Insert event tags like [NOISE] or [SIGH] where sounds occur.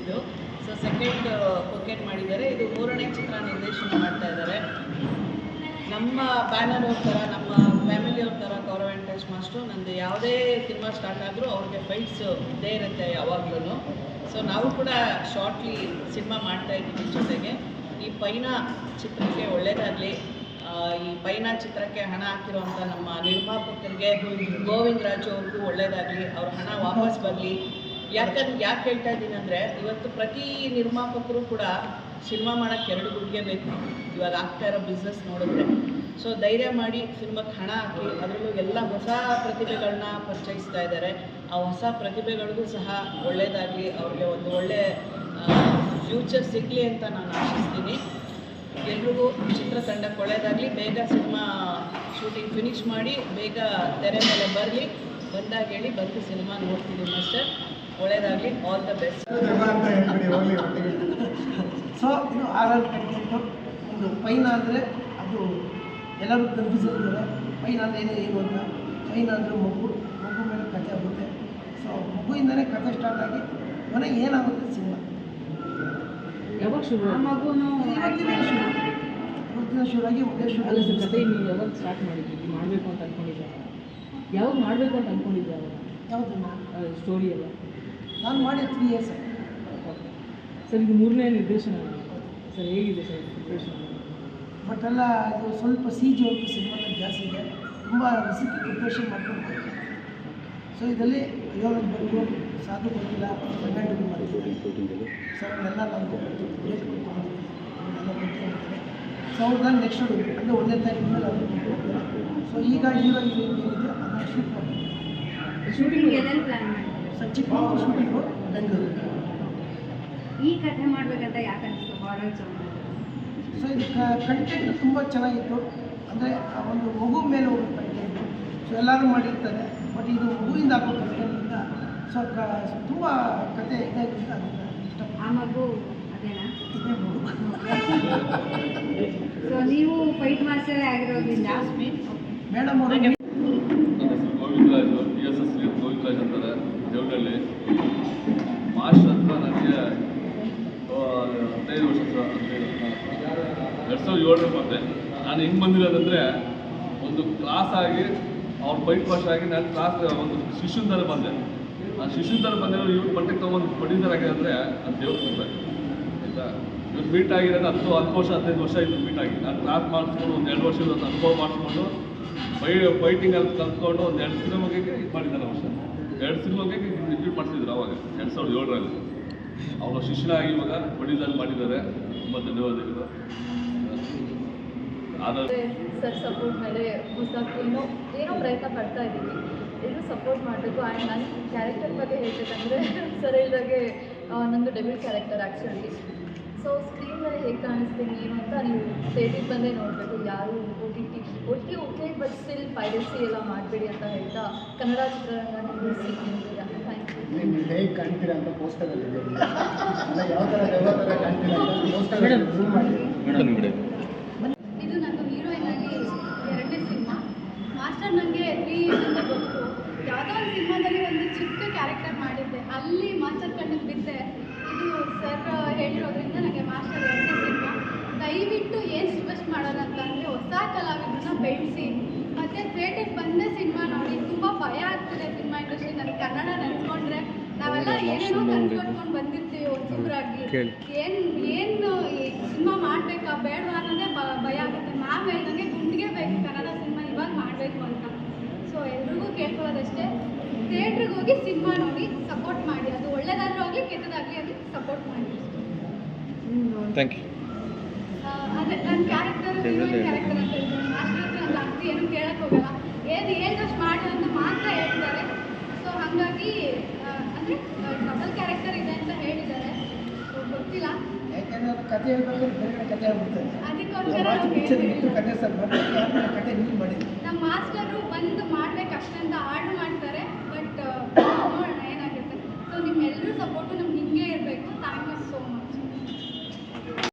ನಟಿಸಿದ್ದು so second ಕೊಕೆಟ್ ಮಾಡಿದ್ದಾರೆ. ಇದು ಮೂರನೇ ಚಿತ್ರ ನಿರ್ದೇಶನ ಮಾಡ್ತಾ ಇದ್ದಾರೆ. ನಮ್ಮ ಬ್ಯಾನರ್ ಅವ್ರ ಥರ ನಮ್ಮ ಫ್ಯಾಮಿಲಿ ಅವ್ರ ಥರ ಗೌರವ ವೆಂಕಟೇಶ್ ಮಾಸ್ಟ್ರು ನಂದು ಯಾವುದೇ ಸಿನಿಮಾ ಸ್ಟಾರ್ಟ್ ಆದರೂ ಅವ್ರಿಗೆ ಫೈಟ್ಸ್ ಇದೇ ಇರುತ್ತೆ ಯಾವಾಗ್ಲೂ ಸೊ ನಾವು ಕೂಡ ಶಾರ್ಟ್ಲಿ ಸಿನಿಮಾ ಮಾಡ್ತಾ ಇದ್ದೀವಿ ಜೊತೆಗೆ. ಈ ಪೈನ ಚಿತ್ರಕ್ಕೆ ಒಳ್ಳೇದಾಗಲಿ. ಈ ಪೈನ ಚಿತ್ರಕ್ಕೆ ಹಣ ಹಾಕಿರುವಂಥ ನಮ್ಮ ನಿರ್ಮಾಪಕರಿಗೆ ಗೋವಿಂದ ರಾಜು ಅವ್ರಿಗೂ ಒಳ್ಳೇದಾಗಲಿ. ಅವ್ರ ಹಣ ವಾಪಸ್ ಬರಲಿ. ಯಾಕಂದ್ರೆ ಯಾಕೆ ಹೇಳ್ತಾ ಇದ್ದೀನಿ ಅಂದರೆ, ಇವತ್ತು ಪ್ರತಿ ನಿರ್ಮಾಪಕರು ಕೂಡ ಸಿನಿಮಾ ಮಾಡೋಕ್ಕೆ ಎರಡು ಗುಡ್ಗೆ ಬೇಕು. ಇವಾಗ ಆಗ್ತಾ ಇರೋ ಬಿಸ್ನೆಸ್ ನೋಡಿದ್ರೆ. ಸೊ ಧೈರ್ಯ ಮಾಡಿ ಸಿನಿಮಾಕ್ಕೆ ಹಣ ಹಾಕಿ, ಅದರಲ್ಲೂ ಎಲ್ಲ ಹೊಸ ಪ್ರತಿಭೆಗಳನ್ನ ಪರಿಚಯಿಸ್ತಾ ಇದ್ದಾರೆ. ಆ ಹೊಸ ಪ್ರತಿಭೆಗಳಿಗೂ ಸಹ ಒಳ್ಳೆಯದಾಗಲಿ ಅವ್ರಿಗೆ ಒಂದು ಒಳ್ಳೆ ಫ್ಯೂಚರ್ ಸಿಗಲಿ ಅಂತ ನಾನು ಆಶಿಸ್ತೀನಿ. ಎಲ್ರಿಗೂ ಚಿತ್ರತಂಡಕ್ಕೆ ಒಳ್ಳೆಯದಾಗಲಿ ಬೇಗ ಸಿನಿಮಾ ಶೂಟಿಂಗ್ ಫಿನಿಶ್ ಮಾಡಿ, ಬೇಗ ತೆರೆ ಮೇಲೆ ಬರಲಿ. ಬಂದಾಗ ಹೇಳಿ ಬಂದು ಸಿನಿಮಾ ನೋಡ್ತೀನಿ ಮಾಸ್ಟರ್ ಒಳ್ಳೆಯದಾಗಲಿ ಆಲ್ ದ ಬೆಸ್ಟ್ ಸೊ ಇದು ಆರ್ ಆರ್ ಒಂದು ಪೈನ ಅಂದರೆ ಅದು ಎಲ್ಲರೂ ಕನ್ಫ್ಯೂಸಲ್ಲಿದ್ದಾರೆ. ಪೈನ ಅಂದರೆ ಏನು ಏನು ಅಂತ. ಪೈನ ಅಂದರೆ ಮಗು ಮಗು ಮೇಲೆ ಕಥೆ ಆಗುತ್ತೆ. ಸೊ ಮಗುವಿಂದಲೇ ಕಥೆ ಸ್ಟಾರ್ಟ್ ಆಗಿ ಮನೆಗೆ ಏನಾಗುತ್ತೆ ಸಿನಿಮಾ. ಯಾವಾಗ ಶುರು? ಮಗುನು ಇವತ್ತಿನ ಶುರು. ಶುರುವಾಗಿ ಒಂದೇ ಅಲ್ಲ ಸರ್ ಕತೆ ನೀವು ಯಾವಾಗ ಸ್ಟಾರ್ಟ್ ಮಾಡಿದ್ರಿ? ಮಾಡಬೇಕು ಅಂತ ಅನ್ಕೊಂಡಿದ್ದೆ ಯಾವಾಗ ಮಾಡಬೇಕು ಅಂತ ಅನ್ಕೊಂಡಿದ್ದೆ ಅವಾಗ ಯಾವುದನ್ನು ಸ್ಟೋರಿ ಎಲ್ಲ. ನಾನು ಮಾಡಿ ತ್ರೀ ಇಯರ್ಸ್ ಸರ್ ಇದು ಮೂರನೇ ನಿರ್ದೇಶನ ಸರ್ ಹೇಗಿದೆ ಸರ್ ನಿರ್ದೇಶನ? ಬಟ್ ಅಲ್ಲ ಅದು ಸ್ವಲ್ಪ ಸಿ ಜಿ ವರ್ಕ್ ಸಿನಿಮಾ ಜಾಸ್ತಿ ಇದೆ. ತುಂಬ ರೆಸಿಪಿ ಪ್ರಿಪ್ರೇಷನ್ ಮಾಡ್ಕೊಂಡು ಬರ್ತೀನಿ ಸೊ ಇದರಲ್ಲಿ ಯೋಗ ಬಂದು ಸಾಧು ಗೊತ್ತಿಲ್ಲ ಕನ್ನಡ ಸರ್ ಸೊ ಅವನ್ನೆಲ್ಲ ನಾನು ಡೇಟ್ ಕೊಟ್ಕೊಂಡಿದ್ದೀನಿ. ಅವನ್ನೆಲ್ಲ ಬರ್ತಿರ್ತಾರೆ ಸೊ ಅವ್ರನ್ನ ನೆಕ್ಸ್ಟ್ ಅಂದರೆ ಒಂದೇ ತಾರೀಕು ಮೇಲೆ ಅವ್ರು ಹೋಗ್ತಾರೆ ಸೊ ಈಗ ಹೀರೋ ಹೀರೋಯಿನ್ ಏನಿದೆ ಅದನ್ನು ಶೂಟ್ ಮಾಡ್ತೀನಿ ಶೂಟಿಂಗ್ ಏನೇನು ಪ್ಲಾನ್ ಮಾಡಿದ್ದಾರೆ ಸೊ ಚಿಕ್ಕಮಗಳೂರು ಶೂಟಿಂಗು ಬೆಂಗಳೂರು. ಈ ಕಥೆ ಮಾಡಬೇಕಂತ ಯಾಕೆ ಅನಿಸ್ತು ಹಾರರ್ ಸೊ ಇದು ಕಂಟೆಂಟ್ ತುಂಬ ಚೆನ್ನಾಗಿತ್ತು. ಅಂದರೆ ಆ ಒಂದು ಮಗು ಮೇಲೆ ಹೋಗೋ ಕಂಟೆಂಟು ಸೊ ಎಲ್ಲರೂ ಮಾಡಿರ್ತಾರೆ. ಬಟ್ ಇದು ಮಗುವಿಂದ ಹಾಕೋ ಕಂಟೆಂಟಿಂದ ಸೊ ಕ ತುಂಬ ಕತೆ ಇದಾಗಿತ್ತು ಅದನ್ನು ಇಷ್ಟ. ಆ ಮಗು ಅದೇನಾ? ಇದೇ ಮಗು. ಸೊ ನೀವು ಫೈಟ್ ಮಾಸ್ಟರ್ ಆಗಿರೋದ್ರಿಂದ ಮೇಡಮ್ ಅವರು ದೇವನಹಳ್ಳಿ ಮಾಸ್ಟರ್ ಹತ್ರ ನನಗೆ ಹದಿನೈದು ವರ್ಷ ಎರಡು ಸಾವಿರದ ಏಳರ ಮತ್ತೆ ನಾನು ಹಿಂಗೆ ಬಂದಿರೋದಂದರೆ, ಒಂದು ಕ್ಲಾಸ್ ಆಗಿ, ಅವ್ರ ಬೈಟ್ ಮಾಸ್ಟರ್ ಆಗಿ ನಾನು ಕ್ಲಾಸ್ ಒಂದು ಶಿಶು ಥರ ಬಂದೆ. ಆ ಶಿಶು ಥರ ಬಂದಿರೋ ಇವ್ರು ಬಟ್ಟೆ ತೊಗೊಂಡು ಪ್ರೊಡ್ಯೂಸರ್ ಆಗಿದೆ ಅಂದರೆ ಅದು ದೇವ್ರ ಕೃಪೆ ಆಯಿತಾ? ಇವ್ರು ಮೀಟ್ ಆಗಿರೋದು ಹತ್ತು ಹತ್ತು ವರ್ಷ, ಹದಿನೈದು ವರ್ಷ ಇದ್ದು ಮೀಟ್ ಆಗಿ. ನಾನು ಕ್ಲಾಸ್ ಮಾಡಿಸ್ಕೊಂಡು ಒಂದು ಎರಡು ವರ್ಷದ ಅನುಭವ ಮಾಡಿಸ್ಕೊಂಡು, ಬೈ ಫೈಟಿಂಗ್ ಅಲ್ಲಿ ಕಲ್ತ್ಕೊಂಡು ಒಂದು ಎರಡು ಸಿನಿಮಾಗೆ ಇದು ಮಾಡಿದ್ದಾರೆ ವರ್ಷ ಎರಡು ಸಿನಿಮಾಗೆ ರಿಪೀಟ್ ಮಾಡಿಸಿದ್ರು ಅವಾಗ, ಎರಡು ಸಾವಿರದ ಏಳರಲ್ಲಿ. ಅವರ ಶಿಷ್ಯನಾಗಿ ಇವಾಗ ಪ್ರೊಡ್ಯೂಸರ್ ಮಾಡಿದ್ದಾರೆ ತುಂಬ ಧನ್ಯವಾದಗಳು ಸರ್ ಸಪೋರ್ಟ್ ಮೇಲೆ ಏನೋ ಏನೋ ಪ್ರಯತ್ನ ಪಡ್ತಾ ಇದ್ದೀವಿ. ಎಲ್ಲರೂ ಸಪೋರ್ಟ್ ಮಾಡಬೇಕು. ಆ್ಯಂಡ್ ನನ್ನ ಕ್ಯಾರೆಕ್ಟರ್ ಬಗ್ಗೆ ಹೇಳ್ಬೇಕಂದ್ರೆ, [LAUGHS] ಸರ್ ಹೇಳಿದಾಗೆ ನಂದು debut character actually so screen ಹೇಗೆ ಕಾಣಿಸ್ತೀನಿ ಏನು ಅಂತ ನೀವು ಸೇಫಿಗೆ ಬಂದೇ ನೋಡಬೇಕು ಯಾರು ಓ ಟಿ ಟಿ ಒಟ್ಟಿಗೆ ಓಕೆ ಬಟ್ ಸ್ಟಿಲ್ ಪೈರಸಿ ಎಲ್ಲ ಮಾಡಬೇಡಿ ಅಂತ ಹೇಳ್ತಾ ಕನ್ನಡ ಚಿತ್ರರಂಗ ನಿಲ್ಲಿಸಿ ಥ್ಯಾಂಕ್ ಯು ನೀವು ಹೇಗೆ ಕಾಣ್ತೀರಾ ಅಂತ ಪೋಸ್ಟರಲ್ಲಿ ಯಾವ ಥರ ಯಾವ ಥರ ಕಾಣ್ತೀರಾ ಅಂತ ಪೋಸ್ಟರ್ ಇದು. ನಾನು ಹೀರೋಯಿನ್ ಆಗಿ ಎರಡನೇ ಸಿನಿಮಾ. ಮಾಸ್ಟರ್ ನನಗೆ ತ್ರೀ ಇಯರ್ಸಿಂದ ಗೊತ್ತು. ಯಾವುದೋ ಒಂದು ಸಿನಿಮಾದಲ್ಲಿ ಒಂದು ಚಿಕ್ಕ ಕ್ಯಾರೆಕ್ಟರ್ ಮಾಡಿದ್ದೆ. ಅಲ್ಲಿ ಮಾಸ್ಟರ್ ಕಣ್ಣಿಗೆ ಬಿದ್ದೆ ಇದು ಸರ್ ಹೇಳಿರೋದ್ರಿಂದ ನನಗೆ ಮಾಸ್ಟರ್ ಎರಡನೇ ಸಿನಿಮಾ ದಯವಿಟ್ಟು ಏನು ರಿಕ್ವೆಸ್ಟ್ ಮಾಡೋಣ ಅಂತಂದರೆ ಹೊಸ ಕಲಾವಿದರನ್ನ ಬೆಳೆಸಿ ಮತ್ತು ಥಿಯೇಟರ್ಗೆ ಬಂದೇ ಸಿನಿಮಾ ನೋಡಿ ತುಂಬ ಭಯ ಆಗ್ತಿದೆ ಸಿನಿಮಾ ಕನ್ನಡ ನಡ್ಕೊಂಡ್ರೆ ನಾವೆಲ್ಲ ಏನೇನೋ ಕನ್ಸ್ಕೊಟ್ಕೊಂಡು ಬಂದಿರ್ತೀವಿ ಹೊಸಬ್ರಾಗಿ ಏನ್ ಏನು ಸಿನಿಮಾ ಮಾಡ್ಬೇಕಾ? ಬೇಡವಾ ಅನ್ನೋದೇ ಭಯ ಆಗುತ್ತೆ. ಮ್ಯಾಮ್ ಹೇಳ್ದಂಗೆ ಗುಂಡಿಗೆ ಬೇಕು ಕನ್ನಡ ಸಿನಿಮಾ ಇವಾಗ ಮಾಡಬೇಕು ಅಂತ. ಸೊ ಎಲ್ರಿಗೂ ಕೇಳ್ಕೊಳ್ಳೋದಷ್ಟೇ. ಥಿಯೇಟ್ರಿಗೆ ಹೋಗಿ ಸಿನಿಮಾ ನೋಡಿ ಸಪೋರ್ಟ್ ಮಾಡಿ. ಅದು ಒಳ್ಳೇದಾದ್ರೂ ಹೋಗಿ ಕೆಟ್ಟದಾಗಲಿ ಅದು ಸಪೋರ್ಟ್ ಮಾಡಿ. ಥ್ಯಾಂಕ್ ಯು ಅದೇ ನನ್ನ ಕ್ಯಾರೆಕ್ಟರ್ ಕ್ಯಾರೆಕ್ಟರ್ ಅಂತ ಹೇಳ್ತೀನಿ ನಾನು ಜಾಸ್ತಿ ಏನು ಕೇಳಕ್ಕೆ ಹೋಗಲ್ಲ. ಏನು ಹೇಳ್ದಷ್ಟು ಮಾಡಿ ಅಂತ ಮಾತ್ರ ಹೇಳ್ತಾರೆ ಹಾಗಾಗಿ ಅಂದರೆ ಡಬಲ್ ಕ್ಯಾರೆಕ್ಟರ್ ಇದೆ ಅಂತ ಹೇಳಿದ್ದಾರೆ. ಗೊತ್ತಿಲ್ಲ. ಯಾಕೆಂದ್ರೆ ಕಥೆ ಹೇಳ್ಬೇಕಾದ್ರೆ ಬೇರೆ ಕಡೆ ಕತೆ ಆಗ್ಬಿಡ್ತಾರೆ ಅದಕ್ಕೋಸ್ಕರ ಕಥೆ ಸರ್ ಬರ್ತಾರೆ ನೀವು ಮಾಡಿದ್ರು ನಮ್ಮ ಮಾಸ್ಟರ್ ಬಂದು